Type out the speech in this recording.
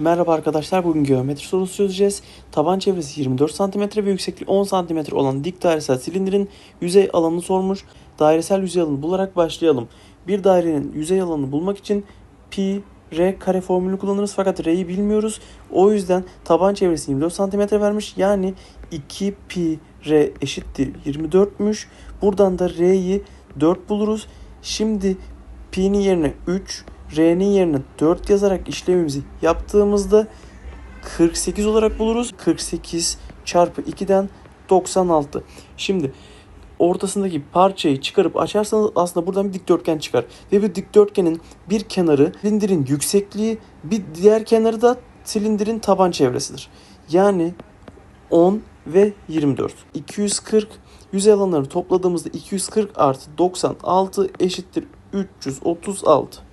Merhaba arkadaşlar bugün geometri sorusu çözeceğiz. Taban çevresi 24 cm ve yüksekliği 10 cm olan dik dairesel silindirin yüzey alanını sormuş. Dairesel yüzey alanı bularak başlayalım. Bir dairenin yüzey alanını bulmak için pi r kare formülünü kullanırız fakat r'yi bilmiyoruz. O yüzden taban çevresi 24 cm vermiş. Yani 2 pi r eşittir 24'müş. Buradan da r'yi 4 buluruz. Şimdi pi'nin yerine 3, R'nin yerine 4 yazarak işlemimizi yaptığımızda 48 olarak buluruz. 48 çarpı 2'den 96. Şimdi ortasındaki parçayı çıkarıp açarsanız aslında buradan bir dikdörtgen çıkar. Ve bu dikdörtgenin bir kenarı silindirin yüksekliği, bir diğer kenarı da silindirin taban çevresidir. Yani 10 ve 24. 240 yüzey alanları topladığımızda 240 artı 96 eşittir 336.